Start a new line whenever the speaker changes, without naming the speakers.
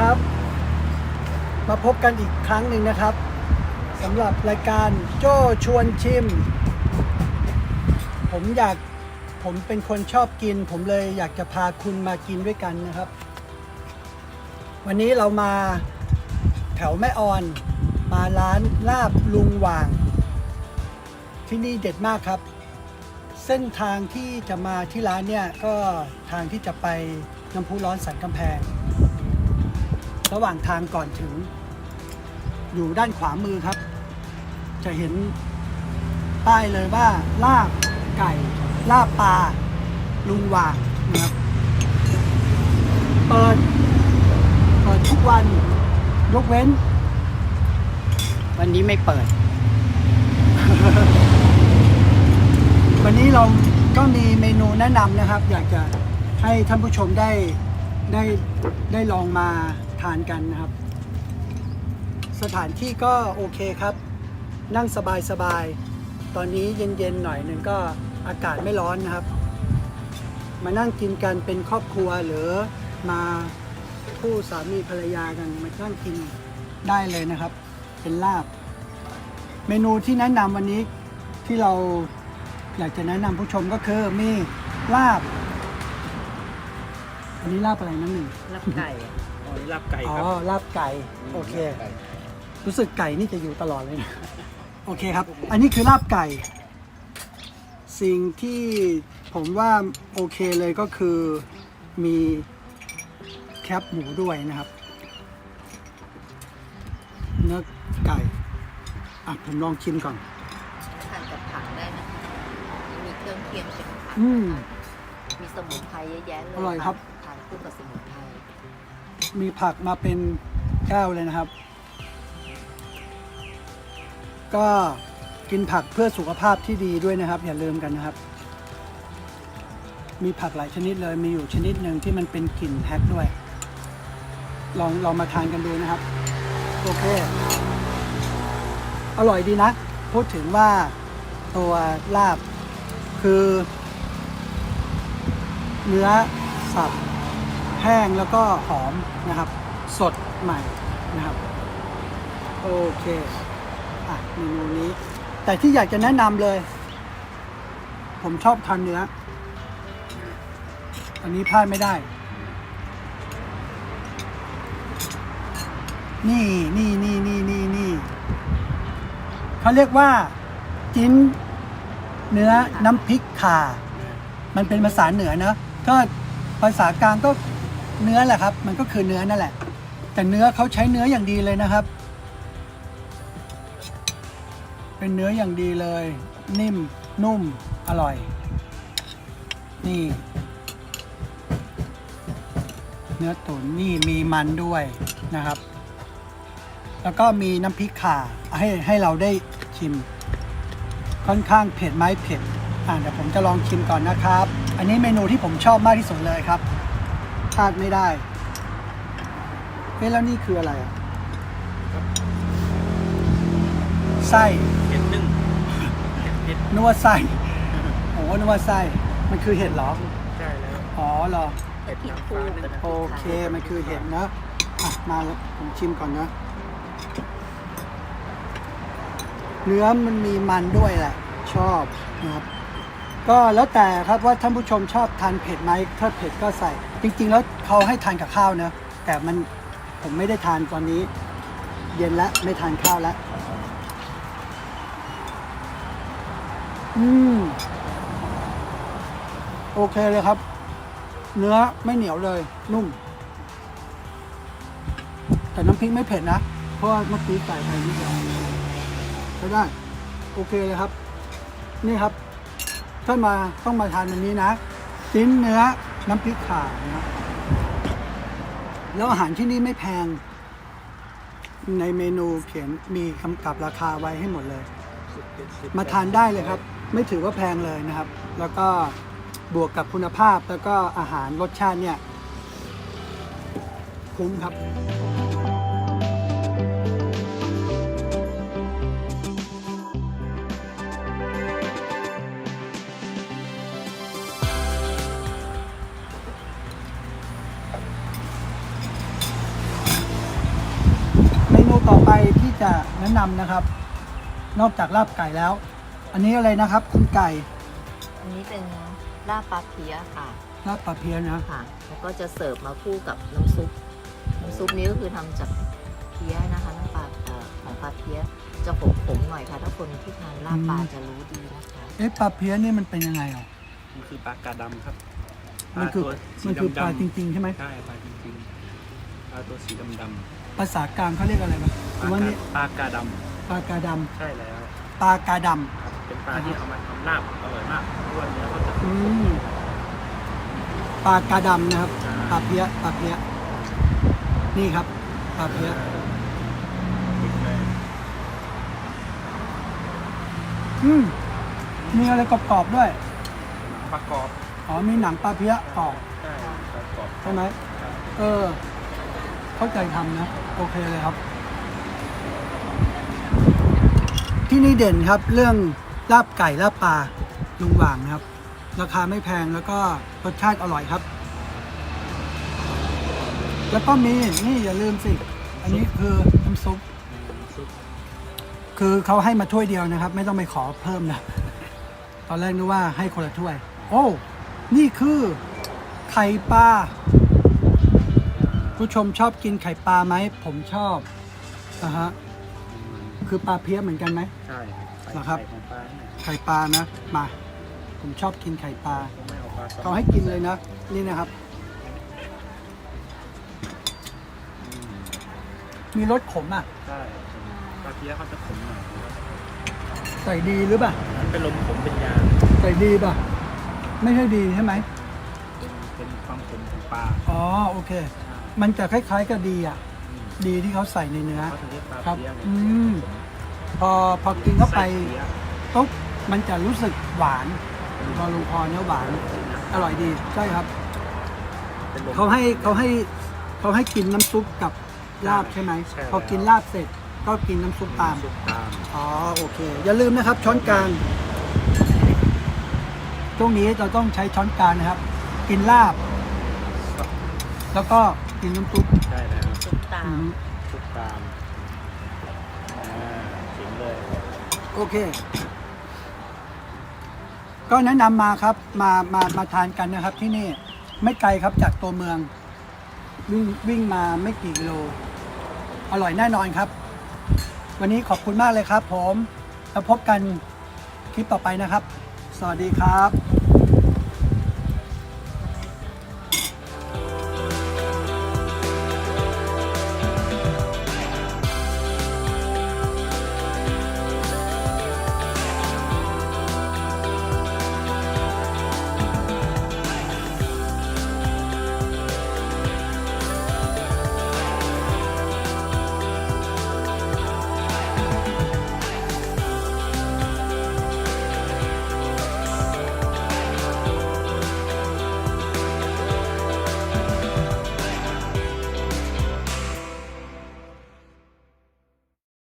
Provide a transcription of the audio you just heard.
ครับ มาพบกันอีกครั้งหนึ่งนะครับสำหรับรายการโจ้ชวนชิม ผมอยากผมเป็นคนชอบกิน ผมเลยอยากจะพาคุณมากินด้วยกันนะครับ วันนี้เรามาแถวแม่ออน มาร้านลาบลุงหว่าง ที่นี่เด็ดมากครับ เส้นทางที่จะมาที่ร้านเนี่ยก็ทางที่จะไปน้ำพุร้อนสันกำแพง ระหว่างทางก่อนถึง อยู่ด้านขวามือครับ จะเห็นป้ายเลยว่าลาบไก่ ลาบปลาลุงหว่างนะครับเปิดเปิดทุกวัน ยกเว้น วันนี้ไม่เปิด วันนี้เราก็มีเมนูแนะนำนะครับ อยากจะให้ท่านผู้ชมได้ได้ได้ลองมา ทานกันนะครับ สถานที่ก็โอเคครับ นั่งสบายสบายๆตอนนี้เย็นๆหน่อยหนึ่งก็อากาศไม่ร้อนนะครับ มานั่งกินกันเป็นครอบครัวหรือมาคู่สามีภรรยากันมานั่งกินได้เลยนะครับ เป็นลาบ เมนูที่แนะนำวันนี้ที่เราอยากจะแนะนำผู้ชมก็คือมีลาบ อันนี้ลาบอะไรนั่นหนึ่ง
ลับไก่อะ
อ๋อนี่ลาบไก่
อ๋อ
ครับ
ลาบไก่โอเค
ไก่
รู้สึกไก่นี่จะอยู่ตลอดเลยนะ โอเคครับ อันนี้คือลาบไก่ สิ่งที่ผมว่าโอเคเลยก็คือมีแคปหมูด้วยนะครับ เนื้อไก่ อะ ผมลองชิมก่อน
ทานกับผักได้นะคะมีเครื่องเคียงเป็นผัก
อืม
มีสมุนไพรเยอะแยะเลย
อร่อยครับ
ทานคู่กับสมุนไพร
มีผักมาเป็นแก้วเลยนะครับ ก็กินผักเพื่อสุขภาพที่ดีด้วยนะครับ อย่าลืมกันนะครับ มีผักหลายชนิดเลยมีอยู่ชนิดหนึ่งที่มันเป็นกลิ่นแฮกด้วย ลองลองมาทานกันดูนะครับ โอเค อร่อยดีนะ พูดถึงว่าตัวลาบคือ เนื้อสับ แห้งแล้วก็หอมนะครับ สดใหม่นะครับ โอเคอะเมนูนี้ แต่ที่อยากจะแนะนำเลย ผมชอบทานเนื้อ อันนี้พลาดไม่ได้ นี่นี่นี่นี่นี่นี่เขาเรียกว่า จิ้นเนื้อน้ำพริกข่ามันเป็นภาษาเหนือนะก็ภาษากลางก็ เนื้อแหละครับ มันก็คือเนื้อนั่นแหละ แต่เนื้อเขาใช้เนื้ออย่างดีเลยนะครับ เป็นเนื้ออย่างดีเลย นิ่ม นุ่ม อร่อย นี่ เนื้อตุ๋นนี่มีมันด้วยนะครับ แล้วก็มีน้ำพริกข่าให้ให้เราได้ชิม ค่อนข้างเผ็ดไหมเผ็ดอ่าเดี๋ยวผมจะลองชิมก่อนนะครับ อันนี้เมนูที่ผมชอบมากที่สุดเลยครับ พลาดไม่ได้เอ๊ะแล้วนี่คืออะไรอะไส้
เห็ดนึ่งเห็ดเห็ด
นึกว่าไส้โอ้นึกว่าไส้ มันคือเห็ดเหรอ
ใช่แล้ว
อ๋อเหรอ
เห็ด
พริก
นาง
คู่
ฟ้า
กับ
นึ่ง
น้ำพ
โอ
ริก
เค
ค่ะ
มันคือเห็ดนะอะมาแล้วผมชิมก่อนนะ เนื้อมันมีมันด้วยแหละ ชอบนะครับ ก็แล้วแต่ครับว่าท่านผู้ชมชอบทานเผ็ดไหมถ้าเผ็ดก็ใส่ จริงๆแล้วเขาให้ทานกับข้าวนะ แต่มันผมไม่ได้ทานตอนนี้ เย็นแล้วไม่ทานข้าวแล้ว อืม โอเคเลยครับ เนื้อไม่เหนียวเลย นุ่ม แต่น้ำพริกไม่เผ็ดนะ เพราะว่าเมื่อกี้ใส่ไปนิดเดียวใช้ได้ โอเคเลยครับ นี่ครับ ถ้ามาต้องมาทานวันนี้นะ ชิ้นเนื้อ น้ำพริกข่านะแล้วอาหารที่นี่ไม่แพง ในเมนูเขียนมีคำกับราคาไว้ให้หมดเลย มาทานได้เลยครับ ไม่ถือว่าแพงเลยนะครับ แล้วก็บวกกับคุณภาพแล้วก็อาหารรสชาติเนี่ย คุ้มครับ ต่อไปที่จะแนะนำนะครับ นอกจากลาบไก่แล้ว อันนี้อะไรนะครับคุณไก่
อันนี้เป็นลาบปลาเพี้ยค่ะ
ลาบปลาเพี้ยนะ
ค่ะ แล้วก็จะเสิร์ฟมาคู่กับน้ำซุปน้ำซุปนี้ก็คือทำจากเพี้ยนะคะน้ำปลาเอ่อของปลาเพี้ยจะขมๆหน่อยค่ะ ถ้าคนที่ทานลาบปลาจะรู้ดีนะคะ
เอ๊ะปลาเพี้ยนี่มันเป็นยังไงอะ
มันคือปลากาดำครับ
มันคือ
ตัวสี
มันคือปลา
ดำๆ
จริงๆใช่ไหม
ใช่ปลาจริงๆปลาตัวสีดำ
ภาษากลางเขาเรียกอะไรวะ
ๆ
ห
ป
รือ
ลา
ว่านี่
กาปลากาด
ปลากาดำ
ใช่แล้วำ
ปลากาด
ครับเป็นปลาที่เอามาทำลาบอร่อยมากเพราะว่าเนื้อเขาจะำ
อืมปลากาดำนะครับปลาเพี้ยปลาเพี้ยนี่ครับปลาเพี้ย
ติดเลย
อืมมีอะไรกรอบๆด้วย
ปลากรอบ
อ๋อมีหนังปลาเพี้ยกรอบ
ใช่ปลากรอบ
ใช่ไหม
ครับ
เออ เข้าใจทำนะ โอเคเลยครับ ที่นี่เด่นครับเรื่องลาบไก่ลาบปลาลุงหว่างนะครับ ราคาไม่แพงแล้วก็รสชาติอร่อยครับ แล้วก็มีนี่อย่าลืมสิ อันนี้คือน้ำ
ซุป
คือเขาให้มาถ้วยเดียวนะครับ ไม่ต้องไปขอเพิ่มนะตอนแรกนึกว่าให้คนละถ้วย โอ้ นี่คือไข่ปลา ผู้ชมชอบกินไข่ปลาไหม ผมชอบนะฮะคือปลาเพี้ยเหมือนกันไหม
ใช่
เหรอครับ
ไข่ของปลาเนี่ย
ไข่ปลานะมาผมชอบกินไข่ปลา
คงไม่เอาปลาสอง
เขาให้กินเลยนะนี่นะครับ
อืม
มีรสขมอะ
ใช่ปลาเพี้ยเขาจะขมหน่อย
ใส่ดีหรือเปล่า
มันเป็นลมขมเป็นยา
ใส่ดีป่ะ ไม่ใช่ดีใช่ไหม
เป็นความขมของปลา
อ๋อโอเค มันจะคล้ายๆกับดีอะ
อืม
ดีที่เขาใส่ในเนื้อ
เขาถึงเรียกปลา
ครับ
เพี้ยไง
อืม พอพอกินเข้าไป
ส้เพี้ย
ปุ๊บมันจะรู้สึกหวานพอลงคอเนื้อหวาน อร่อยดีใช่ครับ
เป็นลม
เขาให้เขาให้เขาให้กินน้ำซุปกับลาบใช่ไหม
ใช่
พอกินลาบเสร็จก็กินน้ำซุปตาม
ซุปตาม
อ๋อโอเค อย่าลืมนะครับ ช้อนกลางช่วงนี้เราต้องใช้ช้อนกลางนะครับ กินลาบ แล้วก็กินน้ำซุป
ใช่แล้ว
ซุปตา
อื
ม
ม
ซุปตามอ่าถึงเลย
โอเค ก็แนะนำมาครับ มามามาทานกันนะครับ ที่นี่ไม่ไกลครับจากตัวเมือง วิ่งวิ่งมาไม่กี่กิโล อร่อยแน่นอนครับ วันนี้ขอบคุณมากเลยครับ ผมแล้วพบกันคลิปต่อไปนะครับ สวัสดีครับ